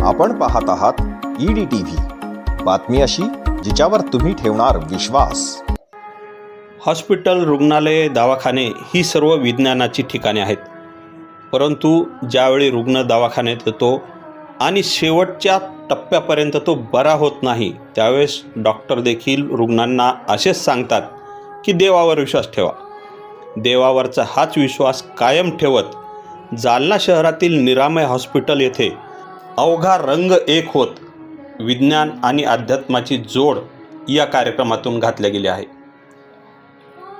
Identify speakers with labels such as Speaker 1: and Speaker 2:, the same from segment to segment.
Speaker 1: आपण पाहत आहात ईडी टी व्ही बातमी अशी जिच्यावर तुम्ही ठेवणार विश्वास.
Speaker 2: हॉस्पिटल रुग्णालये दवाखाने ही सर्व विज्ञानाची ठिकाणे आहेत. परंतु ज्यावेळी रुग्ण दवाखान्यात येतो आणि शेवटच्या टप्प्यापर्यंत तो बरा होत नाही त्यावेळेस डॉक्टर देखील रुग्णांना असेच सांगतात की देवावर विश्वास ठेवा. देवावरचा हाच विश्वास कायम ठेवत जालना शहरातील निरामय हॉस्पिटल येथे अवघा रंग एक होत विज्ञान आणि अध्यात्माची जोड या कार्यक्रमातून घातल्या गेली आहे.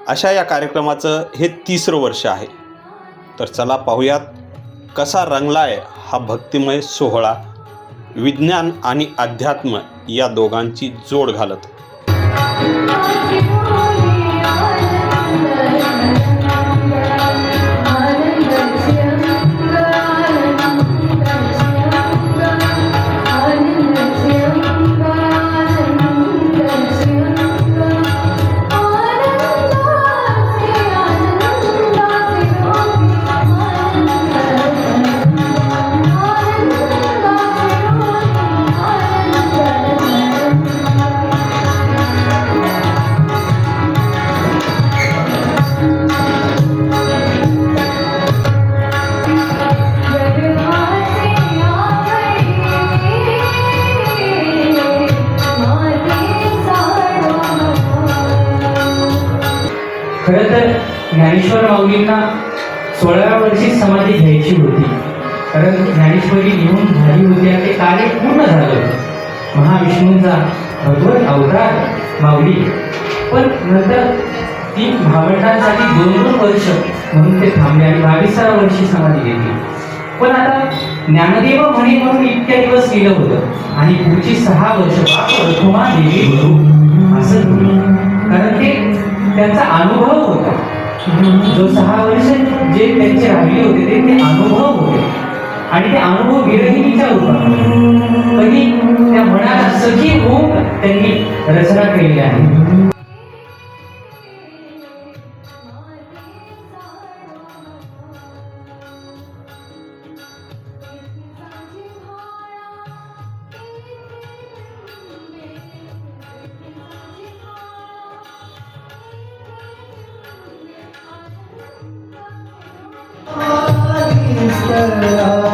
Speaker 2: अशा या कार्यक्रमाचं हे तिसरं वर्ष आहे. तर चला पाहूयात कसा रंगलाय हा भक्तिमय सोहळा विज्ञान आणि अध्यात्म या दोघांची जोड घालत.
Speaker 3: ज्ञानेश्वर माऊलींना सोळाव्या वर्षी समाधी घ्यायची होती. कारण ज्ञानेश्वरी घेऊन झाली होती आणि ते कार्य पूर्ण झालं महाविष्णूंचा भगवत अवतार माऊली. पण नंतर ती भावंडांसाठी दोन दोन वर्ष म्हणून ते थांबले आणि बावीसाव्या वर्षी समाधी घेतली. पण आता ज्ञानदेव म्हणे म्हणून इतक्या दिवस केलं होतं आणि पुढची सहा वर्ष प्रथमा देवी गुरु असं कारण ते त्यांचा अनुभव होता. जो सहा वर्ष जे त्यांचे राहिले होते ते ते अनुभव होते. आणि ते अनुभव विरहिणीच्या रूपात कधी त्या मनाला सखी होऊन त्यांनी रचना केलेली आहे. प्रत्येक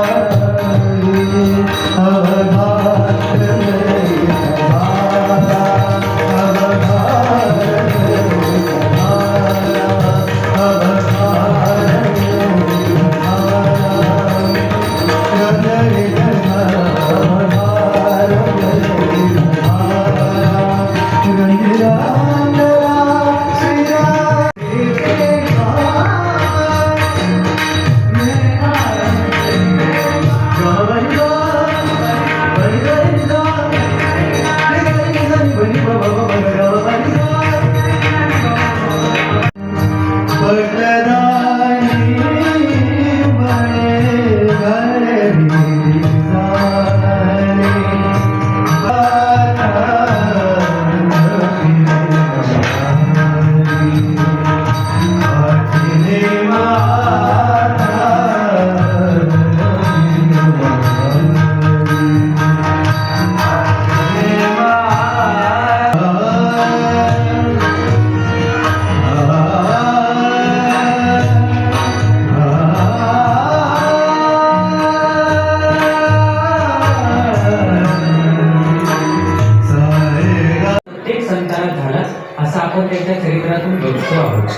Speaker 3: त्यांच्या चरित्रातून बघतो आहोत.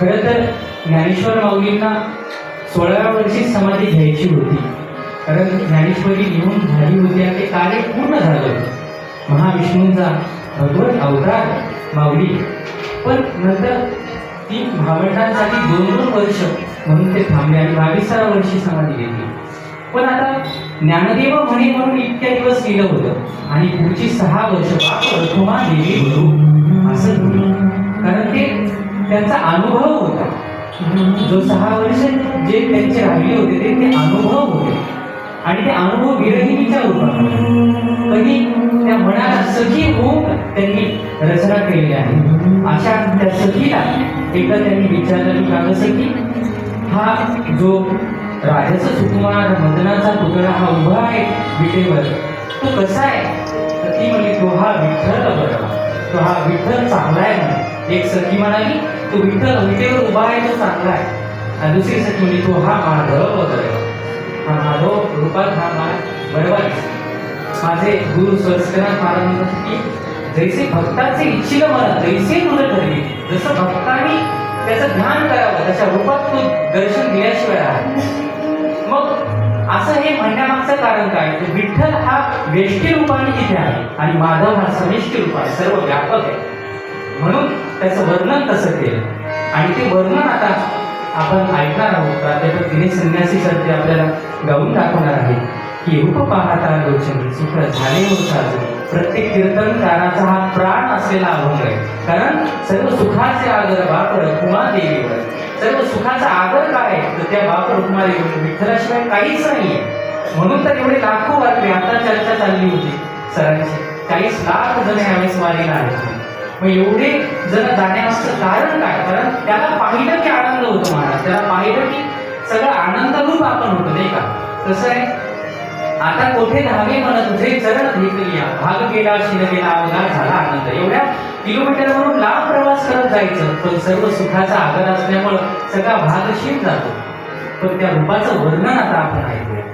Speaker 3: खरं तर ज्ञानेश्वर माऊलींना सोळाव्या वर्षी समाधी घ्यायची होती. कारण ज्ञानेश्वरी घेऊन झाली होती आणि ते कार्य पूर्ण झालं होतं. महाविष्णूंचा भगवत अवतार माऊली. पण नंतर ती भावंडांसाठी दोन दोन वर्ष म्हणून ते थांबले आणि बावीसाव्या वर्षी समाधी घेतली. पण आता ज्ञानदेव म्हणे म्हणून इतक्या दिवस केलं होतं आणि पुढची सहा वर्ष बाप देवी गुरु दिसत म्हणलं. कारण ते त्यांचा अनुभव होता. जो सहा वर्ष जे त्यांचे राहिले होते ते ते अनुभव होते. आणि ते अनुभव विरहिणीचा होता कधी त्या मनाला सखी होऊन त्यांनी रचना केलेली आहे. अशा त्या सखीला एकदा त्यांनी विचारलं की का सखी हा जो राजाचा सुकुमार मदनाचा पुतळा हा उभा आहे विटेवर तो कसा आहे? ती म्हणली तो हा विठ्ठल बघा तो हा विठ्ठल चांगला आहे म्हणे. एक सखी म्हणाली तो विठ्ठल विटेवर उभा आहे तो चांगला आहे. आणि दुसरी सखी म्हणली तो हा माधव बरं हा माधव रूपात हा मा बरोबर आहे. माझे गुरु संस्करण महाराज म्हणतात की जैसे भक्ताचे इच्छित मला जैसे तुझं ठरली जसं भक्तानी त्याचं ध्यान करावं त्याच्या रूपात तो दर्शन दिल्याशिवाय आहे. मग असं हे म्हणण्यामागचं कारण काय? विठ्ठल हा वेष्टी रूपाने तिथे आहे. आणि माधव हा समिष्टी रूप आहे सर्व व्यापक आहे. म्हणून त्याचं वर्णन तसं केलं. आणि ते वर्णन आता आपण ऐकणार आहोत. प्राध्यापक दिनेश संन्यासी सर ते आपल्याला गाऊन दाखवणार आहे की रूप पाहता लोचन सुख झाले हो प्रत्येक कीर्तनकाराचा हा प्राण असलेला अभंग आहे. कारण सर्व सुखाचे आदर बापर रखुमा देवीवर सर्व सुखाचा आदर काय आहे? तर त्या बापर रखुमा देवीवर विठ्ठलाशिवाय काहीच नाही आहे म्हणून तर एवढे लाखो वारकरी आता चर्चा चालली होती सरांची. चाळीस लाख जण यावेळेस वारीला आले मग एवढे जण जाण्यामागचं कारण काय? कारण त्याला पाहिलं की आनंद होतो महाराज. त्याला पाहिलं की सगळं आनंदरूप आपण होतो नाही का? कसं आहे? आता कोठे धावे मन तुझे चरण घेतली. भाग गेला शिर गेला अवघात झाला आनंद. एवढ्या किलोमीटरवरून लांब प्रवास करत जायचं. पण सर्व सुखाचा आदर असल्यामुळं सगळा भाग शिर जातो. पण त्या रूपाचं वर्णन आता आपण ऐकूया.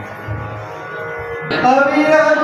Speaker 4: अविरार